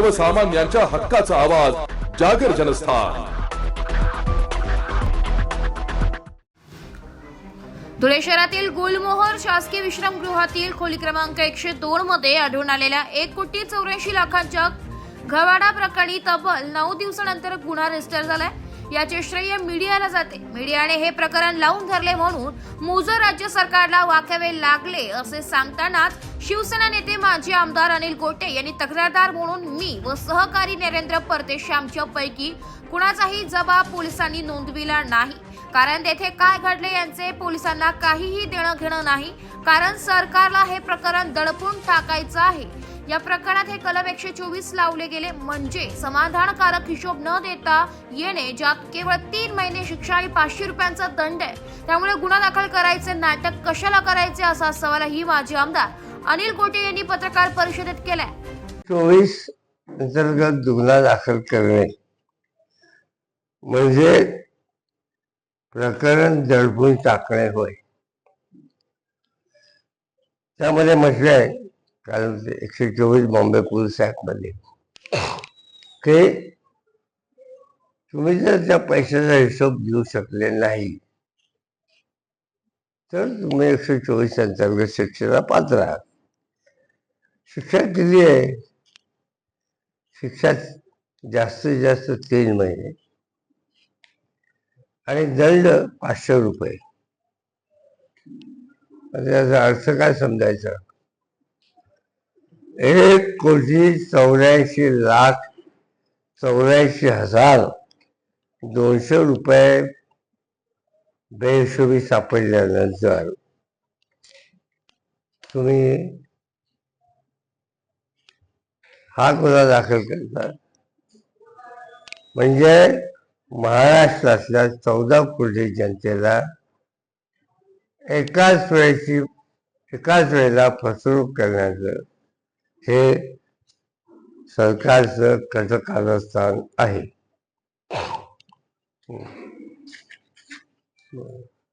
सर्वसामान्यांच्या हक्काचा आवाज जागर जनस्थान. धुळे शहरातील गुलमोहर शासकीय विश्रामगृहातील खोली क्रमांक एकशे दोन मध्ये आढळून आलेल्या एक कोटी चौऱ्याऐंशी लाखांच्या घवाडा प्रकरणी तब्बल नऊ दिवसानंतर गुन्हा रजिस्टर झालाय. याचे श्रेय मीडियाला जाते. मीडियाने हे प्रकरण लावून धरले म्हणून मुजर राज्य सरकारला वाकावे लागले असे सांगतानाच शिवसेना नेते माजी आमदार अनिल गोटे यांनी तक्रारदार म्हणून मी व सहकारी नरेंद्र परदेश आमच्या पैकी कुणाचाही जबाब पोलिसांनी नोंदविला नाही. कारण तेथे काय घडले यांचे पोलिसांना काहीही देणं घेणं नाही. कारण सरकारला हे प्रकरण दडपून टाकायचं आहे. या प्रकरणात हे कलम एकशे चोवीस लावले गेले. म्हणजे समाधानकारक हिशोब न देता येणे ज्यात केवळ तीन महिने शिक्षा आणि पाचशे रुपयांचा दंड आहे. त्यामुळे गुन्हा दाखल करायचे नाटक कशाला करायचे असा सवालही माजी आमदार अनिल गोटे यांनी पत्रकार परिषदेत केलाय. चोवीस अंतर्गत गुन्हा दाखल करणे म्हणजे प्रकरण दडपून टाकणे होय. त्यामध्ये म्हटलंय कारण ते एकशे चोवीस बॉम्बे पोलीस ऍक्ट ते की तुम्ही जर त्या पैशाचा हिशोब देऊ शकले नाही तर तुम्ही एकशे चोवीस अंतर्गत शिक्षेला पात्र आहात. शिक्षा किती आहे? शिक्षा जास्तीत जास्त तीन महिने आणि दंड पाचशे रुपये. म्हणजे त्याचा अर्थ काय समजायचा? एक कोटी चौऱ्याऐंशी लाख चौऱ्याऐंशी हजार दोनशे रुपये बेहिशोबी सापडल्यानंतर तुम्ही हा गुन्हा दाखल करतात म्हणजे महाराष्ट्रातल्या चौदा कोटी जनतेला एकाच वेळेची एकाच वेळेला फसवणूक करण्याचं हे सरकारचं कटकारस्थान आहे?